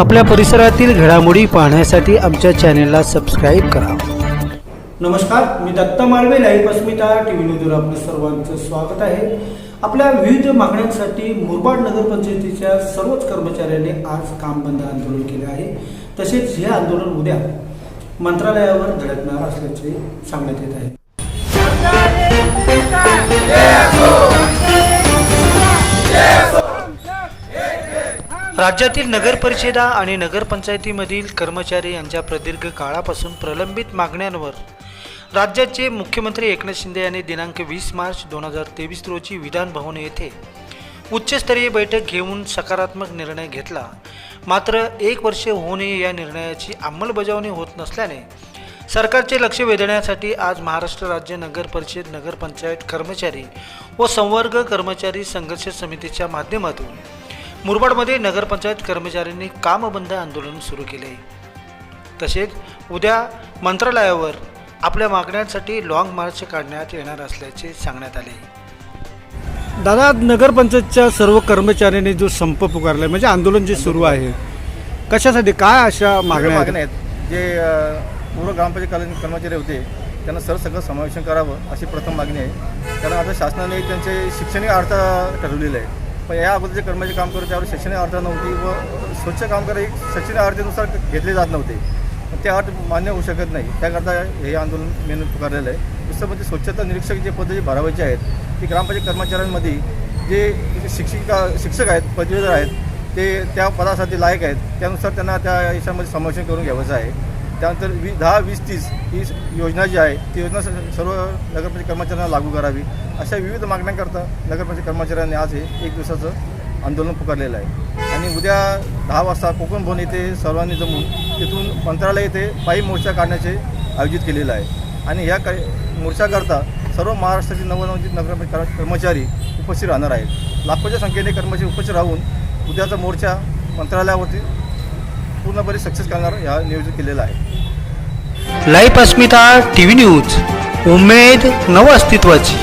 आपल्या परिसरातील घडामोडी पाहण्यासाठी आमच्या चॅनेलला सबस्क्राईब करा. नमस्कार मी Datta Malve live Asmita T V न्यूजवर आपलं सर्वांचं स्वागत आहे. आपल्या विविध मागण्यांसाठी मुरबाड नगरपंचायतीच्या सर्वच कर्मचाऱ्यांनी आज काम बंद आंदोलन केले आहे. तसेच हे आंदोलन उद्या मंत्रालयावर धडकणार असल्याचे सांगण्यात येत आहे. राज्यातील नगरपरिषदा आणि नगरपंचायतीमधील कर्मचारी यांच्या प्रदीर्घ काळापासून प्रलंबित मागण्यांवर राज्याचे मुख्यमंत्री एकनाथ शिंदे यांनी दिनांक वीस मार्च दोन हजार तेवीस रोजी विधानभवन येथे उच्चस्तरीय बैठक घेऊन सकारात्मक निर्णय घेतला. मात्र एक वर्ष होऊनही या निर्णयाची अंमलबजावणी होत नसल्याने सरकारचे लक्ष वेधण्यासाठी आज महाराष्ट्र राज्य नगर परिषद नगरपंचायत कर्मचारी व संवर्ग कर्मचारी संघर्ष समितीच्या माध्यमातून मुरबाडमध्ये नगरपंचायत कर्मचाऱ्यांनी कामबंद आंदोलन सुरू केले. तसेच उद्या मंत्रालयावर आपल्या मागण्यांसाठी लाँग मार्च काढण्यात येणार असल्याचे सांगण्यात आले. दादा नगरपंचायतच्या सर्व कर्मचाऱ्यांनी जो संप पुकारलाय म्हणजे आंदोलन जे सुरू आहे कशासाठी काय अशा मागण्या मागण्या आहेत. जे अ, पूर्व ग्रामपंचायत कर्मचारी होते त्यांना सरसकट समावेशन करावं अशी प्रथम मागणी आहे. कारण आता शासनाने त्यांचे शैक्षणिक अर्थ ठरवलेलं आहे. पण या अगोदर जे कर्मचारी काम करत त्यावर शैक्षणिक अर्थ नव्हती व स्वच्छ कामगार एक शैक्षणिक अर्थानुसार घेतले जात नव्हते. त्या ते मान्य होऊ शकत नाही. त्याकरता हे आंदोलन मेन पुकारलेलं आहे. दुसरं म्हणजे स्वच्छता निरीक्षक जे पद्धती भरावायचे आहेत ती ग्रामपंचायत कर्मचाऱ्यांमध्ये जे शिक्षिका शिक्षक आहेत पदवीधर आहेत ते त्या पदासाठी लायक आहेत त्यानुसार त्यांना त्या याच्यामध्ये समावेशन करून घ्यायचं आहे. त्यानंतर वी दहा वीस तीस ही योजना जी आहे ती योजना सर्व नगरपंचायत कर्मचाऱ्यांना लागू करावी. अशा विविध मागण्यांकरता नगरपंचायत कर्मचाऱ्यांनी आज हे एक दिवसाचं आंदोलन पुकारलेलं आहे. आणि उद्या दहा वाजता कोकण भवन येथे सर्वांनी जमून तिथून मंत्रालय येथे पायी मोर्चा काढण्याचे आयोजित केलेलं आहे. आणि ह्या क मोर्चाकरता सर्व महाराष्ट्रातील नवनवजित नगरपंचायत कर्मचारी उपस्थित राहणार आहेत. लाखोच्या संख्येने कर्मचारी उपस्थित राहून उद्याचा मोर्चा मंत्रालयावरती पूर्णपणे सक्सेस करणार ह्या नियोजित केलेला आहे. Life Asmita T V news. उमेद नव अस्तित्वाची